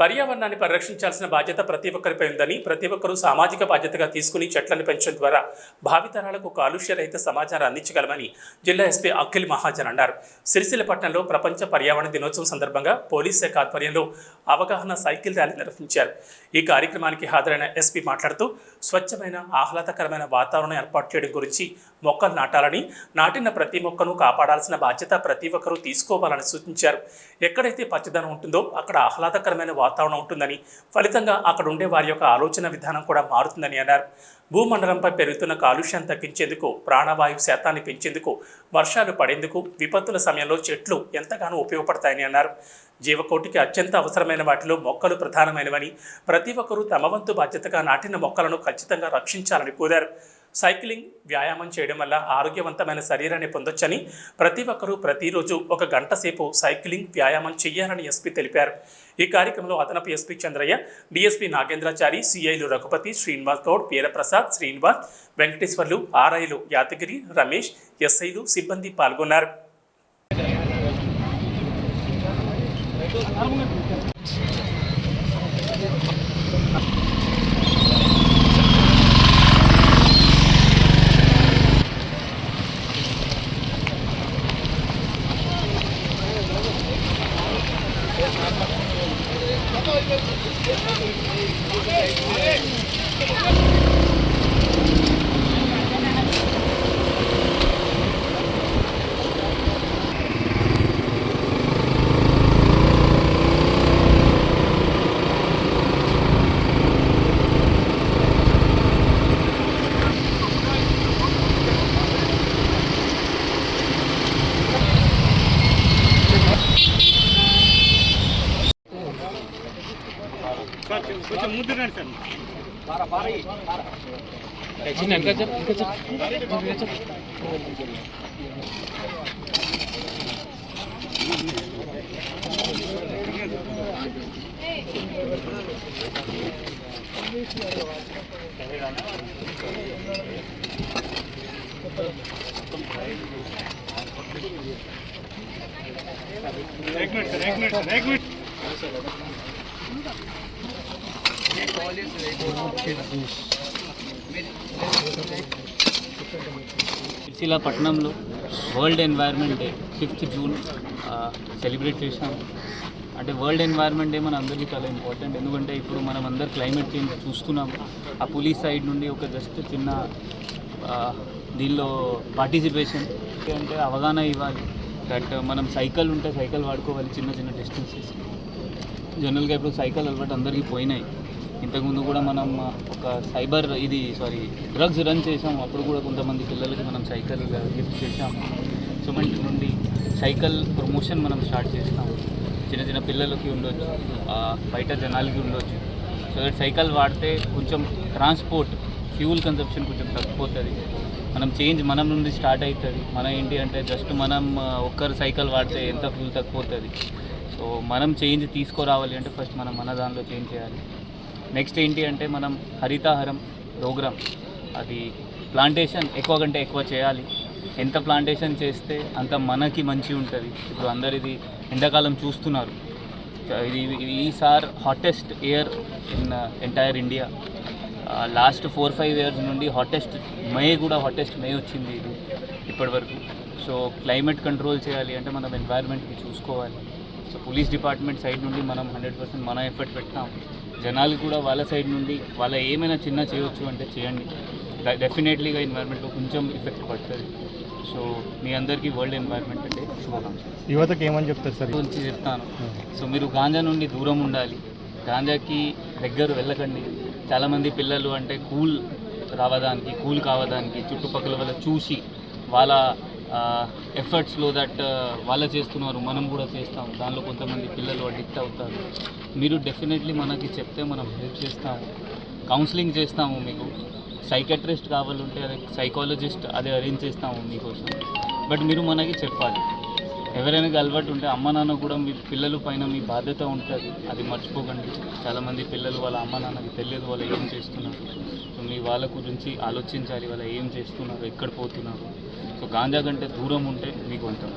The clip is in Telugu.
పర్యావరణాన్ని పరిరక్షించాల్సిన బాధ్యత ప్రతి ఒక్కరిపై ఉందని ప్రతి ఒక్కరూ సామాజిక బాధ్యతగా తీసుకుని చెట్లను పెంచడం ద్వారా భావితరాలకు కాలుష్య రహిత సమాచారం అందించగలమని జిల్లా ఎస్పీ అఖిల్ మహాజన్ అన్నారు. సిరిసిల్లపట్నంలో ప్రపంచ పర్యావరణ దినోత్సవం సందర్భంగా పోలీస్ శాఖ ఆధ్వర్యంలో అవగాహన సైకిల్ ర్యాలీ నిర్వహించారు. ఈ కార్యక్రమానికి హాజరైన ఎస్పీ మాట్లాడుతూ స్వచ్ఛమైన ఆహ్లాదకరమైన వాతావరణం ఏర్పాటు చేయడం గురించి మొక్కలు నాటాలని నాటిన ప్రతి మొక్కను కాపాడాల్సిన బాధ్యత ప్రతి ఒక్కరూ తీసుకోవాలని సూచించారు. ఎక్కడైతే పచ్చదనం ఉంటుందో అక్కడ ఆహ్లాదకరమైన వాతావరణం ఉంటుందని ఫలితంగా అక్కడ ఉండే వారి యొక్క ఆలోచన విధానం కూడా మారుతుందని అన్నారు. భూమండలంపై పెరుగుతున్న కాలుష్యం తగ్గించేందుకు ప్రాణవాయువు శాతాన్ని పెంచేందుకు వర్షాలు పడేందుకు విపత్తుల సమయంలో చెట్లు ఎంతగానో ఉపయోగపడతాయని అన్నారు. జీవకోటికి అత్యంత అవసరమైన వాటిలో మొక్కలు ప్రధానమైనవని ప్రతి ఒక్కరూ తమ వంతు బాధ్యతగా నాటిన మొక్కలను ఖచ్చితంగా రక్షించాలని కోరారు. సైక్లింగ్ వ్యాయామం చేయడం వల్ల ఆరోగ్యవంతమైన శరీరాన్ని పొందొచ్చని ప్రతి ఒక్కరూ ప్రతిరోజు ఒక గంట సేపు సైక్లింగ్ వ్యాయామం చేయాలని ఎస్పీ తెలిపారు. ఈ కార్యక్రమంలో అదనపు ఎస్పీ చంద్రయ్య డిఎస్పీ నాగేంద్రాచారి సిఐలు రఘుపతి శ్రీనివాస్ గౌడ్ వీరప్రసాద్ శ్రీనివాస్ వెంకటేశ్వర్లు ఆర్ఐలు యాదగిరి రమేష్ ఎస్ఐలు సిబ్బంది పాల్గొన్నారు. కొంచెం ముందు రండి సార్ एक मिनट सर एक मिनट सर एक मिनट సిరిసిల్ల పట్టణంలో world environment day fifth June celebrate చేసాం అంటే వరల్డ్ ఎన్వైర్న్మెంట్ డే మన అందరికీ చాలా ఇంపార్టెంట్ ఎందుకంటే ఇప్పుడు మనం అందరు క్లైమేట్ చేంజ్ చూస్తున్నాం. ఆ పోలీస్ సైడ్ నుండి ఒక జస్ట్ చిన్న దీనిలో పార్టిసిపేషన్ అంటే అవగాహన ఇవ్వాలి. దట్ మనం సైకిల్ ఉంటే సైకిల్ వాడుకోవాలి చిన్న చిన్న డిస్టెన్సెస్ జనరల్గా ఇప్పుడు సైకిల్ అలవాటు అందరికీ పోయినాయి. ఇంతకుముందు కూడా మనం ఒక సైబర్ ఇది సారీ డ్రగ్స్ రన్ చేసాం అప్పుడు కూడా కొంతమంది పిల్లలకి మనం సైకిల్ గిఫ్ట్ చేసాం సో మంచి నుండి సైకిల్ ప్రమోషన్ మనం స్టార్ట్ చేస్తాం చిన్న చిన్న పిల్లలకి ఉండొచ్చు బయట జనాలకి ఉండొచ్చు. సో దట్ సైకిల్ వాడితే కొంచెం ట్రాన్స్పోర్ట్ ఫ్యూల్ కన్సప్షన్ కొంచెం తగ్గిపోతుంది. మనం చేంజ్ మనం నుండి స్టార్ట్ అవుతుంది మన ఏంటి అంటే జస్ట్ మనం ఒక్కరు సైకిల్ వాడితే ఎంత ఫ్యూల్ తగ్గిపోతుంది. సో మనం చేంజ్ తీసుకురావాలి అంటే ఫస్ట్ మనం మన దానిలో చేంజ్ చేయాలి. నెక్స్ట్ ఏంటి అంటే మనం హరితాహారం ప్రోగ్రామ్. అది ప్లాంటేషన్ ఎక్కువ కంటే ఎక్కువ చేయాలి. ఎంత ప్లాంటేషన్ చేస్తే అంత మనకి మంచి ఉంటుంది. ఇప్పుడు అందరిది ఎండాకాలం చూస్తున్నారు. ఇది ఈసార్ hottest year in entire India last four five years నుండి హాటెస్ట్ మే కూడా హాటెస్ట్ మే వచ్చింది ఇది ఇప్పటివరకు. సో క్లైమేట్ కంట్రోల్ చేయాలి అంటే మనం ఎన్వైర్న్మెంట్ని చూసుకోవాలి. సో పోలీస్ డిపార్ట్మెంట్ సైడ్ నుండి మనం హండ్రెడ్ పర్సెంట్ మన ఎఫర్ట్ పెట్టాం జనాలు కూడా వాళ్ళ సైడ్ నుండి వాళ్ళ ఏమైనా చిన్న చేయొచ్చు అంటే చేయండి. డెఫినెట్లీగా ఎన్వైర్న్మెంట్లో కొంచెం ఎఫెక్ట్ పడుతుంది. సో మీ అందరికీ వరల్డ్ ఎన్వైర్న్మెంట్ అంటే శుభాకాంక్షలు. యువతకి ఏమని చెప్తారు సార్? గురించి చెప్తాను. సో మీరు గాంజా నుండి దూరం ఉండాలి. గాంజాకి దగ్గర వెళ్ళకండి. చాలామంది పిల్లలు అంటే కూల్ రావడానికి కూల్ కావడానికి చుట్టుపక్కల వాళ్ళ చూసి వాళ్ళ ఎఫర్ట్స్లో దట్ వాళ్ళు చేస్తున్నారు మనం కూడా చేస్తాం. దానిలో కొంతమంది పిల్లలు అడిక్ట్ అవుతారు. మీరు డెఫినెట్లీ మనకి చెప్తే మనం హెల్ప్ చేస్తాము. కౌన్సిలింగ్ చేస్తాము మీకు. సైకెట్రిస్ట్ కావాలంటే అదే సైకాలజిస్ట్ అదే అరేంజ్ చేస్తాము మీకోసం. బట్ మీరు మనకి చెప్పాలి. ఎవరైనా అలవాటు ఉంటే అమ్మ నాన్న కూడా మీ పిల్లల పైన మీ బాధ్యత ఉంటుంది. అది మర్చిపోకండి. చాలామంది పిల్లలు వాళ్ళ అమ్మ నాన్నకి తెలియదు వాళ్ళు ఏం చేస్తున్నారు. సో మీ వాళ్ళ గురించి ఆలోచించాలి. వాళ్ళు ఏం చేస్తున్నారు? ఎక్కడ పోతున్నారు? సో గాంజా కంటే దూరం ఉంటే మీకు ఉంటుంది